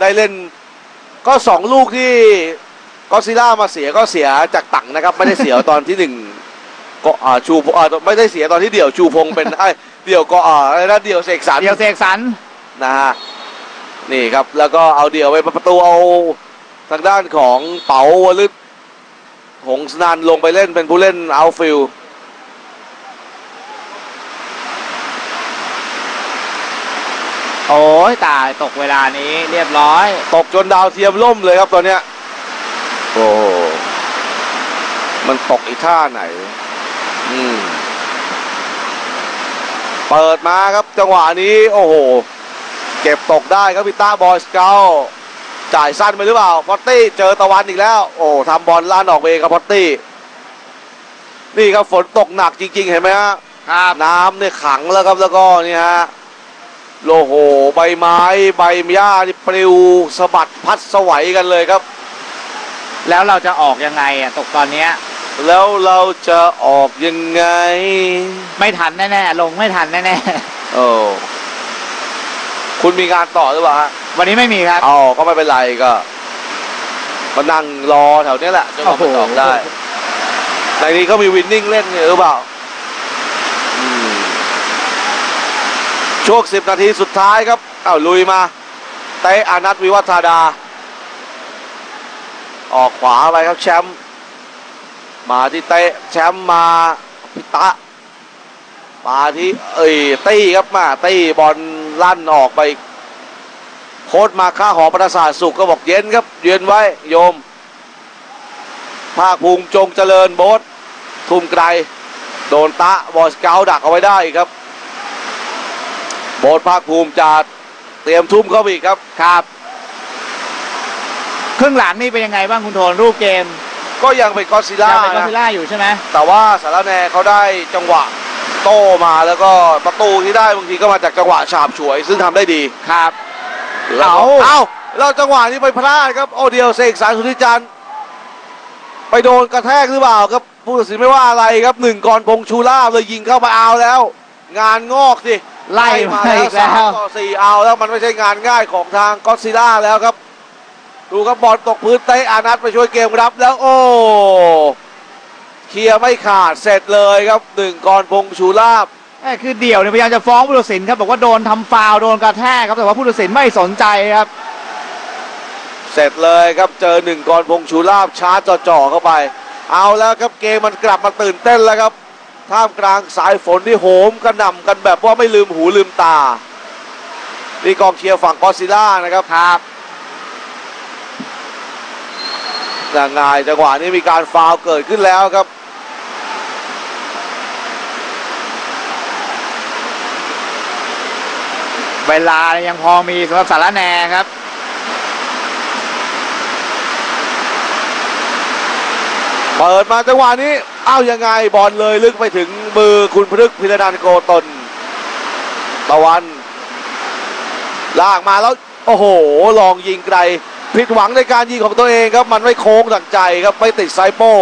ได้เล่น ก็สองลูกที่ก็ซิล่ามาเสียก็เสียจากตังค์นะครับ ไม่ได้เสียตอนที่หนึ่งก็อ่าชูอ่าไม่ได้เสียตอนที่เดี่ยวชูพงเป็นไอ้ยเดี่ยวก็อ่าอะไรนะเดี่ยวเสกสรรเดียวเสกสรรนะฮะนี่ครับ แล้วก็เอาเดี่ยวไปประตูเอาทางด้านของเป๋าวลึกหงสนานลงไปเล่นเป็นผู้เล่นเอาฟิล โอ้ยตายตกเวลานี้เรียบร้อย ตกจนดาวเทียมล่มเลยครับตอนเนี้ยโอ้โหมันตกอีกท่าไหน อืมเปิดมาครับจังหวะนี้ โอ้โห เก็บตกได้ครับพิต้าบอยสเกลจ่ายสั้นไปหรือเปล่า พอตตี้เจอตะวันอีกแล้ว โอ้ทำบอลล่านออกไปเองครับพอตตี้ นี่ครับฝนตกหนักจริง ๆ เห็นไหมฮะครับน้ำเนี่ยขังแล้วครับแล้วก็นี่ฮะ โลโหใบไม้ใบหญ้านี่ปลิวสะบัดพัดสวัยกันเลยครับ แล้วเราจะออกยังไงอะตกตอนเนี้ย แล้วเราจะออกยังไง ไม่ทันแน่ๆลงไม่ทันแน่โอ้คุณมีงานต่อหรือเปล่าฮะๆ วันนี้ไม่มีครับ อ๋อก็ไม่เป็นไรก็มานั่งรอแถวเนี้ยแหละจนกว่ามันจะออกได้ ในนี้ก็มีวินนิ่งเล่นอยู่หรือเปล่าอืม ช่วงสิบนาทีสุดท้ายครับเอ้าลุยมาเตะอานัทวิวัฒดา ออกขวาไปครับแชมป์มาที่เตะแชมป์มาพิตะมาที่เอ้ยตี้ครับมาตี้บอลลั่นออกไป โค้ดมาค่าหอประสาทสุขก็บอกเย็นครับเย็นไว้โยม ภาคภูมิจงเจริญโบสทุ่มไกล โดนตะบอลสเกลดักเอาไว้ได้ครับ โบสภาคภูมิจะเตรียมทุ่มเข้าไปอีกครับ ครับ ครึ่งหลังนี่เป็นยังไงบ้างคุณโทนรูปเกมก็ยังเป็นกอดซิลล่ายังเป็นกอนะซิล่าอยู่ใช่ไหมแต่ว่าสารแนเขาได้จังหวะโต้มาแล้วก็ประตูที่ได้บางทีก็มาจากจังหวะฉาบฉวย ซึ่งทำได้ดีครับแล้วก็เอาเอ้าแล้วจังหวะนี้ไปพลาดครับโอเดียวเสกสารสุทธิจันทร์ไปโดนกระแทกหรือเปล่าครับผู้ตัดสินไม่ว่าอะไรครับหนึ่งกรพงษ์ชูล่าเลยยิงเข้ามาเอาแล้ว งานงอกสิ ไล่มาแล้วอีกสาแล้มวต่อสี่เอาแล้วมันไม่ใช่งานง่ายของทางก็อดซิลล่าแล้วครับ ดูครับบอลตกพื้นเตะอานัทไปช่วยเกมรับแล้วโอ้เคลียร์ไม่ขาดเสร็จเลยครับหนึ่งกรพงษ์ชูลาบเอ้ยคือเดี่ยวเนี่ยพยายามจะฟ้องผู้ตัดสินครับบอกว่าโดนทำฟาวล์โดนกระแทกครับแต่ว่าผู้ตัดสินไม่สนใจครับ เสร็จเลยครับเจอหนึ่งกรพงษ์ชูลาบชาร์จจ่อๆเข้าไป เอาแล้วครับเกมมันกลับมาตื่นเต้นแล้วครับ ท่ามกลางสายฝนที่โหมกระหน่ำกันแบบว่าไม่ลืมหูลืมตา นี่กองเชียร์ฝั่งกอดซิลล่านะครับครับยังไงจังหวะนี้มีการฟาวล์เกิดขึ้นแล้วครับเวลายังพอมีสำหรับสารแหนครับ เปิดมาจังหวะนี้เอ้ายังไงบอลเลยลึกไปถึงมือคุณพฤกษ์พิรนันท์โกตนตะวัน ลากมาแล้ว โอ้โห ลองยิงไกลผิดหวังในการยิงของตัวเองครับ มันไม่โค้งดังใจครับ ไม่ติดไซโป้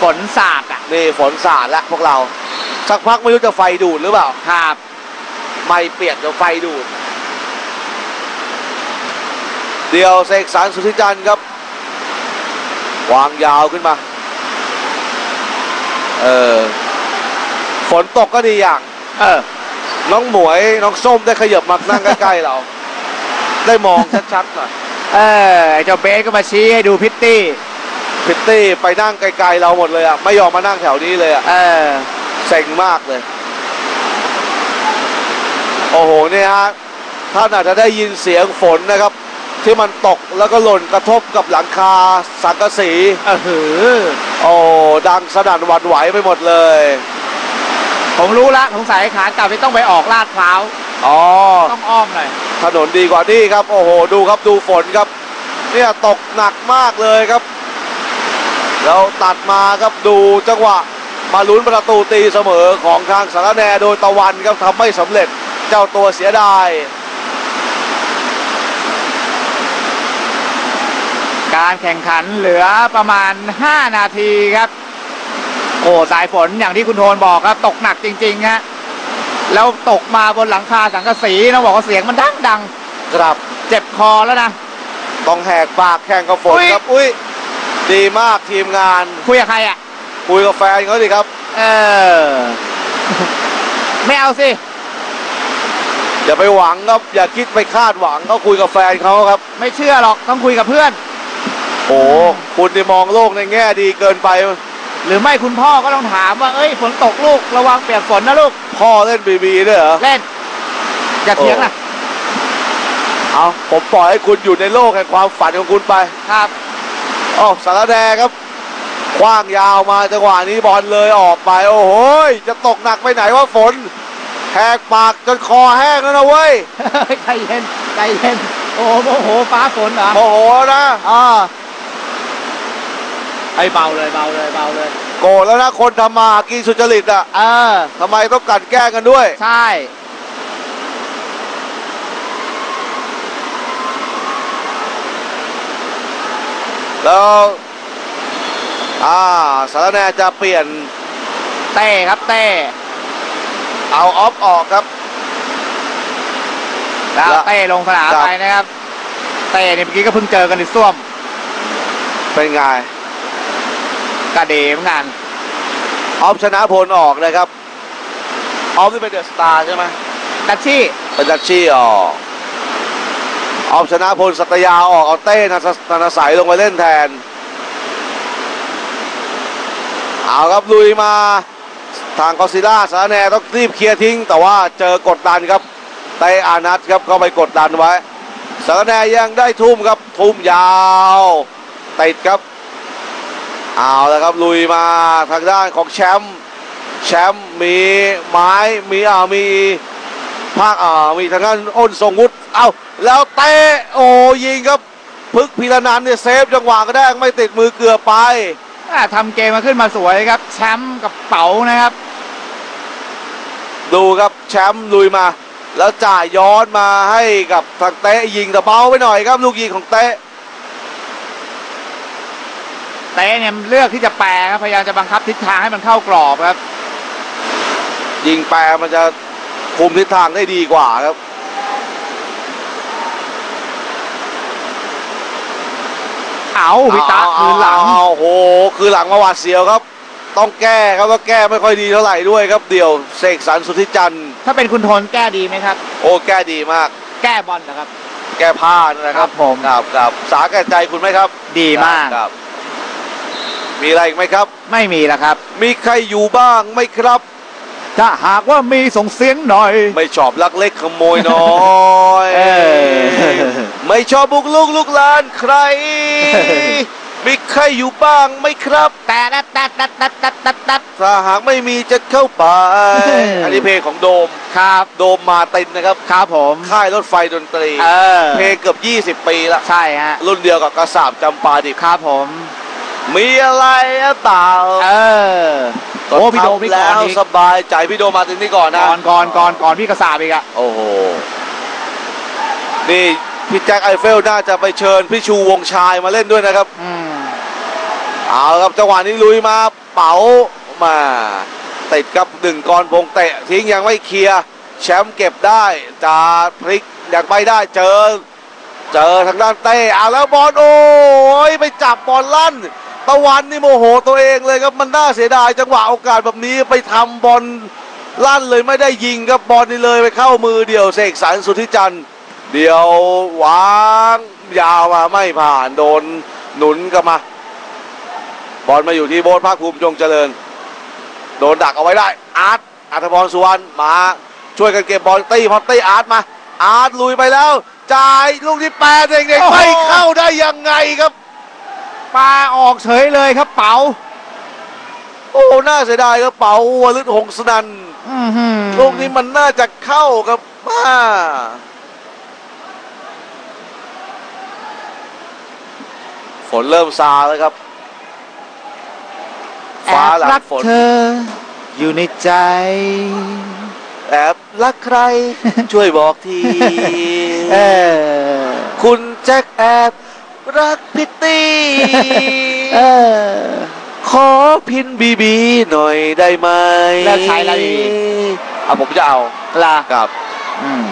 ฝนสาดอะนี่ฝนสาดแล้วพวกเรา สักพักไม่รู้จะไฟดูดหรือเปล่าครับไม่เปลี่ยนจะไฟดูด เดียวเสกสรรสุทธิจันทร์ครับ วางยาวขึ้นมา เออ ฝนตกก็ดีอย่าง เออ น้องหมวยน้องส้มได้ขยับมานั่งใกล้ๆเรา ได้มองชัดๆหน่อยเออไอ้เจ้าเบสก็มาชี้ให้ดูพิตตี้ พิตตี้ไปนั่งไกลๆเราหมดเลยอะ ไม่ยอมมานั่งแถวนี้เลยอะ เออ เซ็งมากเลย โอ้โหเนี่ยฮะท่านอาจจะได้ยินเสียงฝนนะครับ ที่มันตกแล้วก็หล่นกระทบกับหลังคาสังกะสีเออหือโอ้ดังสนั่นหวั่นไหวไปหมดเลย ผมรู้ละสงสัยขากลับที่ต้องไปออกลาดพร้าวอ๋อต้องอ้อมหน่อยถนนดีกว่านี่ครับ โอ้โห ดูครับดูฝนครับ เนี่ยตกหนักมากเลยครับ แล้วตัดมาครับดูจังหวะมาลุ้นประตูตีเสมอของทางสารแนโดยตะวันครับทำไม่สำเร็จเจ้าตัวเสียดาย การแข่งขันเหลือประมาณ 5 นาทีครับ โอ้สายฝนอย่างที่คุณโทนบอกครับ ตกหนักจริงๆฮะแล้วตกมาบนหลังคาสังกะสีต้องบอกว่าเสียงมันดังดังครับเจ็บคอแล้วนะต้องแหกปากแข่งกับฝนอุ๊ยครับอุ้ยดีมากทีมงาน คุยกับใครอะ คุยกับแฟนเขาดิครับ เออ ไม่เอาสิ อย่าไปหวังครับ อย่าคิดไปคาดหวังเขาคุยกับแฟนเขาครับ ไม่เชื่อหรอกต้องคุยกับเพื่อน โอ้คุณนี่มองโลกในแง่ดีเกินไป หรือไม่คุณพ่อก็ต้องถามว่า เอ้ยฝนตกลูกระวังเปียกฝนนะลูก พ่อเล่นบีบีด้วยเหรอ เล่น อย่าเถียงนะเอาผมปล่อยให้คุณอยู่ในโลกแห่งความฝันของคุณไปครับอ๋อสารแดงครับคว้างยาวมาจังหวะนี้บอลเลยออกไป โอ้โหยจะตกหนักไปไหนว่าฝนแหกปากจนคอแห้งแล้วนะเว้ยใจเย็นใจเย็นโอ้โมโหฟ้าฝนเหรอโมโหนะอ๋อ ไอ้เบาเลยเบาเลยเบาเลยโกรธแล้วนะคนทำมาหากินสุจริตอะเออทำไมต้องกลันแกล้งกันด้วย ใช่ แล้ว อ่าสารแนจะเปลี่ยนเต้ครับเต้เอาออฟออกครับ แล้วแล้วเต้ลงสนามครับไปนะครับ เต้เนี่ยเมื่อกี้ก็เพิ่งเจอกันในส้วมเป็นไง กระเดเหมอนกันออฟชนะพลออกนะครับออฟที่เป็นเดอะสตาร์ใช่ไหมดัชชี่เป็นดัชชี่ออกออฟชนะพลสัตยาออกเอาเต้นัสนันสายลงมาเล่นแทนเอาครับลุยมาทางกอซิล่าสารแนต้องรีบเคลียร์ทิ้ง แต่ว่าเจอกดดันครับเตอานัทครับเข้าไปกดดันไว้สารแนยังได้ทุ่มครับทุ่มยาวติดครับ เอาแล้วครับลุยมาทางด้านของแชมป์แชมป์มีไม้มีอ่ามีภาคอ่ามีทางด้านอ้นทรงวุฒิเอาแล้วเตะโอ้ยิงครับพึกพิรนันท์เนี่ยเซฟจังหวะก็ได้ไม่ติดมือเกือบไปอ่าทำเกมมาขึ้นมาสวยครับ แชมป์กับเป๋านะครับ ดูครับแชมป์ลุยมา แล้วจ่ายย้อนมาให้กับทางเตะยิงแต่เบาไปหน่อยครับ ลูกยิงของเตะ เต้เนี่ยเลือกที่จะแปรครับพยายามจะบังคับทิศทางให้มันเข้ากรอบครับ ยิงแปรมันจะคุมทิศทางได้ดีกว่าครับเอาพิตาเาคืนหลังเอาเอาโอ้โห คือหลังมาหวาดเสียวครับ ต้องแก้ครับว่าแก้ไม่ค่อยดีเท่าไหร่ด้วยครับ เดี่ยวเสกสรรสุทธิจันทร์ถ้าเป็นคุณโทนแก้ดีไหมครับ โอ้แก้ดีมาก แก้บอลนะครับ แก้ผ้านะคครัรับบผมครับครับสาแก่ใจคุณไหมครับ ดีมากครับ มีอะไรอีกไหมครับ ไม่มีแล้วครับ มีใครอยู่บ้างไหมครับ ถ้าหากว่ามีส่งเสียงหน่อย ไม่ชอบลักเล็กขโมยน้อยเออ ไม่ชอบบุกลุกลุกลานใคร มีใครอยู่บ้างไหมครับ แต่ตัดตัดตัดตัดตัดตัดตัด ถ้าหากไม่มีจะเข้าไป เอออั อันนี้เพลงของโดม ครับโดมมาตินนะครับ ครับผม ค่ายรถไฟดนตรี เออเพลงเกือบ 20 ปีละ ใช่ฮะ รุ่นเดียวกับกระสาบจำปาดิบครับผม มีอะไรหรือเปล่าเออโอ้พี่โดมพี่ก่แล้อนวอีกสบายใจพี่โดมมาตินนี่ก่อนนะก่อนก่อนก่อนก่อนพี่กระสาบอีกอะโอ้โหนี่พี่แจ็คไอเฟลน่าจะไปเชิญพี่ชูวงชายมาเล่นด้วยนะครับ อืมเอาละครับจังหวะนี้ลุยมาเป๋ามาติดกับหนึ่งกรพงเตะทิ้งยังไม่เคลียร์แชมป์เก็บได้จาพลิกยังไม่ได้เจอ เจอทางด้านเต้เอาแล้วบอลโอ้ยไปจับบอลลั่น ตะวันนี่โมโหตัวเองเลยครับมันน่าเสียดายจังหวะโอกาสแบบนี้ไปทำบอลลั่นเลยไม่ได้ยิงครับบอลนี่เลยไปเข้ามือเดี่ยวเสกสรรสุทธิจันทร์เดี่ยววางยาวมาไม่ผ่านโดนหนุนกลับมา บอลมาอยู่ที่โบสภาคภูมิจงเจริญ โดนดักเอาไว้ได้อาร์ตอัธพรสุวรรณมาช่วยกันเก็บบอลตี้พอตี้อาร์ตมาอาร์ตลุยไปแล้วจ่ายลูกที่แปดเด็กๆไม่เข้าได้ยังไงครับ ปาออกเฉยเลยครับเป๋าโอ้น่าเสียดายครับเป๋าวลึกหงสนันอื้อหือลูกนี้มันน่าจะเข้าครับมาฝนเริ่มซาแล้วครับแอฟ้าบหลัรังกฝนเธอ อยู่ในใจ แอบรักใคร ช่วยบอกทีเออคุณแจ็คแอบ รักพิตตี้เออ ขอพินบีบีหน่อยได้ไหมแล้วใช้อะไรอีกเอาผมจะเอาล่ะครับ อืม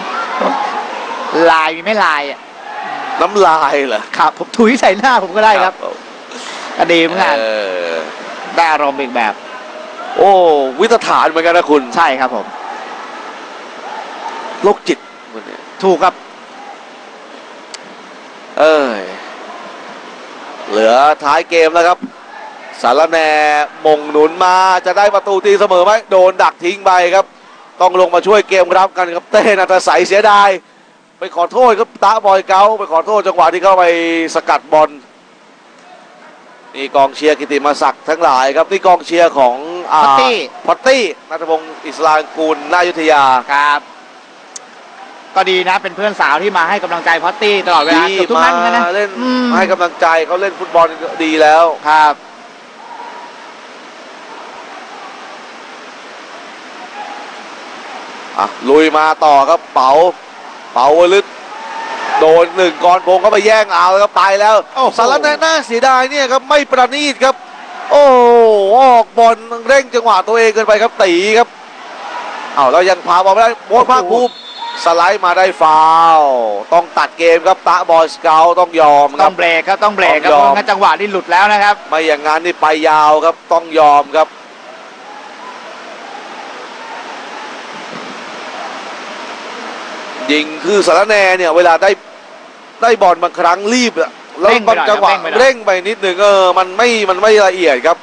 ลายมีไม่ลายอะน้ำลายเหรอครับ ผมถุยใส่หน้าผมก็ได้ครับผมก็ดีเหมือนกันเออได้อารมณ์อีกแบบ โอ้วิตฐานเหมือนกันนะคุณใช่ครับผม โรคจิตคนเนี้ยถูกครับ เอ้ย เหลือท้ายเกมแล้วครับ สารแหนมงหนุนมาจะได้ประตูตีเสมอไหมโดนดักทิ้งไปครับ ต้องลงมาช่วยเกมรับกันครับเต้นัทใสยเสียดายไปขอโทษครับตาบอยเกาไปขอโทษจังหวะที่เข้าไปสกัดบอลนี่กองเชียร์กิติมศักดิ์ทั้งหลายครับนี่กองเชียร์ของาพัตตี้พัตตี้นัทพงศ์อิสลามกูลนายุทธยาครับ ก็ดีนะ เป็นเพื่อนสาวที่มาให้กำลังใจพอตตี้ตลอดเวลาดีเกือบทุกนัดเหมือนกันนะมาเล่นอืมให้กำลังใจเขาเล่นฟุตบอลดีแล้ว ครับ อะลุยมาต่อครับเป๋า เป๋าวลึกโดนหนึ่งกรพงศ์ก็ไปแย่งเอาแล้วครับไปแล้วโอ้โห สารแนน่าเสียดายเนี่ยครับไม่ประณีตครับ โอ้โหออกบอลเร่งจังหวะตัวเองเกินไปครับตีครับเอาแล้วยังพาบอลไม่ได้โบนภาคภูมิ สไลด์มาได้ฟาวล์ต้องตัดเกมครับตะบอยสเกลต้องยอมคต้รัอบ งเบรกครับต้องเบรกครับต้องยอม เพราะงั้นจังหวะที่หลุดแล้วนะครับ ไม่อย่างนั้นนี่ไปยาวครับต้องยอมครับ ยิงคือสารแนเนี่ย เวลาได้ได้บอลบางครั้งรีบอะแล้วเร่งไปบางหน่อยจังหวะเร่งไปหน่อยเร่งไปนิดหนึ่งเออมันไม่มันไม่ละเอียดครับ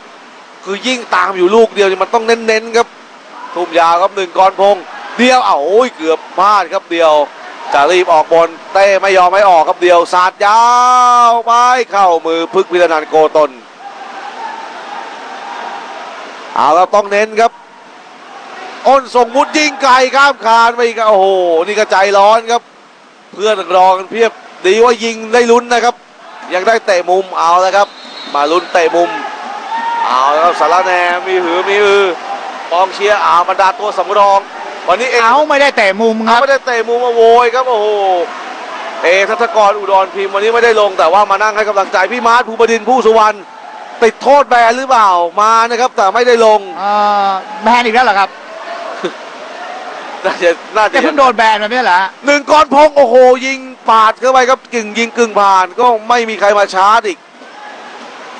คือยิ่งตามอยู่ลูกเดียวนี่มันต้องเน้นๆครับ ทุ่มยาวครับหนึ่งกรพงษ์ เดียวเอาโอ้ยเกือบพลาดครับเดียว จะรีบออกบอลเต้ไม่ยอมไม่ออกครับเดียวสาดยาวไปเข้ามือพึกพิรนันท์โกตนเอาครับต้องเน้นครับอ้นส่งมุดยิงไกลข้ามคานไปอีกโอ้โหนี่ก็ใจร้อนครับ เพื่อนรอกันเพียบดีว่ายิงได้ลุ้นนะครับ ยังได้เตะมุมเอาแล้วครับ มาลุ้นเตะมุม เอาแล้วสารแนมีหือมีอือกองเชียร์อาบรรดาตัวสำรอง วันนี้เองเอาไม่ได้เตะมุมครับ ไม่ได้เตะมุมมาโวยครับโอ้โหเอทัศกรอุดรพิมพ์วันนี้ไม่ได้ลงแต่ว่ามานั่งให้กำลังใจพี่มาร์ทภูบดินทร์ผู้สุวรรณติดโทษแบนหรือเปล่ามานะครับ แต่ไม่ได้ลงเอ่อแบนอีกแล้วเหรอครับน่าจะน่าแกจะเพิ่งโดนแบนมาไม่ใช่เหรอฮะหนึ่งกรพงษ์โอ้โห ยิงปาดเข้าไปครับกึ่งยิงกึ่งผ่านก็ไม่มีใครมาชาร์จอีก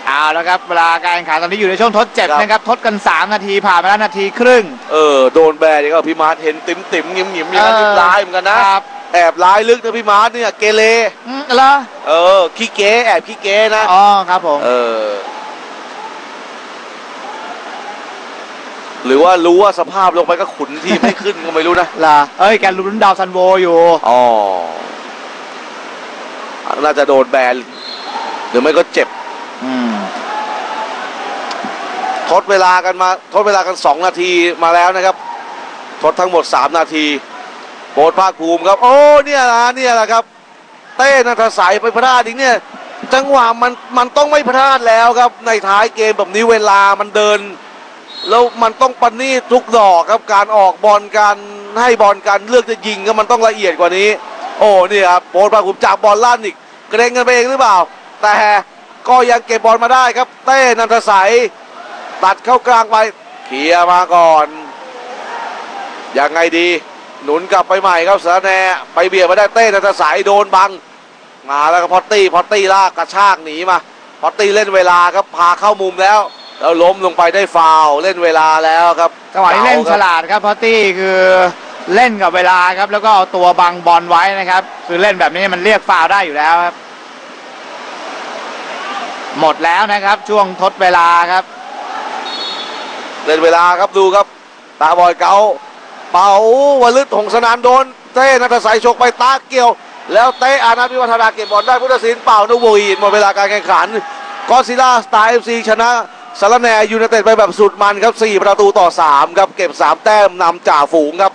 เอาแล้วครับเวลาการแข่งขันตอนนี้อยู่ในช่วงทดเจ็บครับ นะครับทดกัน 3 นาทีผ่านมาแล้วนาทีครึ่ง เออโดนแบนนี่ก็พี่มาร์ทเห็นติ๋มติ๋มๆหยิมหยิมๆอย่างนั้นเออยิ้มร้ายเหมือนกันนะ ครับแอบร้ายลึกนะพี่มาร์ทเนี่ยเกเรอืมเหรอเออขี้เก๋แอบขี้เก๋นะอ๋อครับผมเออหรือว่ารู้ว่าสภาพลงไปก็ขุนที่ไม่ขึ้นก็ไม่รู้นะเหรอเอ้ยแกลุ้นดาวซันโวอยู่ อ๋อ น่าจะโดนแบนหรือไม่ก็เจ็บ อืม ทดเวลากันมาทดเวลากัน 2 นาทีมาแล้วนะครับ ทดทั้งหมด 3 นาทีโบสภาคภูมิครับ โอ้เนี่ยนะเนี่ยแหละครับ เต้นัทสายไปพลาดอีกเนี่ย จังหวะมันมันต้องไม่พลาดแล้วครับ ในท้ายเกมแบบนี้เวลามันเดิน แล้วมันต้องปนีตทุกดอกครับการออกบอลการให้บอลการเลือกจะยิงก็มันต้องละเอียดกว่านี้ โอ้นี่ครับโบสภาคภูมิจับบอลลั่นอีกเกรงกันไปเองหรือเปล่า แต่ก็ยังเก็บบอลมาได้ครับ เต้นันทสาย ตัดเข้ากลางไปเคลียมาก่อน ยังไงดี หนุนกลับไปใหม่ครับสาแนไปเบียดมาได้เต้นันทสายโดนบัง มาแล้วก็พอตตี้พอตตี้ลากกระชากหนีมา พอตตี้เล่นเวลาครับพาเข้ามุมแล้วแล้วล้มลงไปได้ฟาวเล่นเวลาแล้วครับจังหวะนี้เล่นฉลาดครับพอตตี้คือเล่นกับเวลาครับ แล้วก็เอาตัวบังบอลไว้นะครับ คือเล่นแบบนี้มันเรียกฟาวได้อยู่แล้วครับ หมดแล้วนะครับ ช่วงทดเวลาครับ เล่นเวลาครับดูครับ ตาบอยเกาเป่าวลึดหงสนามโดนเต้นัทสายชกไปตาเกี่ยว แล้วเต้อานัทวิวัฒนาเก็บบอลได้พุทธศิลป์เป่านุโวีหมดเวลาการแข่งขันกอซิล่าสไตล์เอฟซีชนะสารแนยูเนเต็ดไปแบบสุดมันครับ 4 ประตูต่อ 3 ครับ เก็บ 3 แต้มนำจ่าฝูงครับ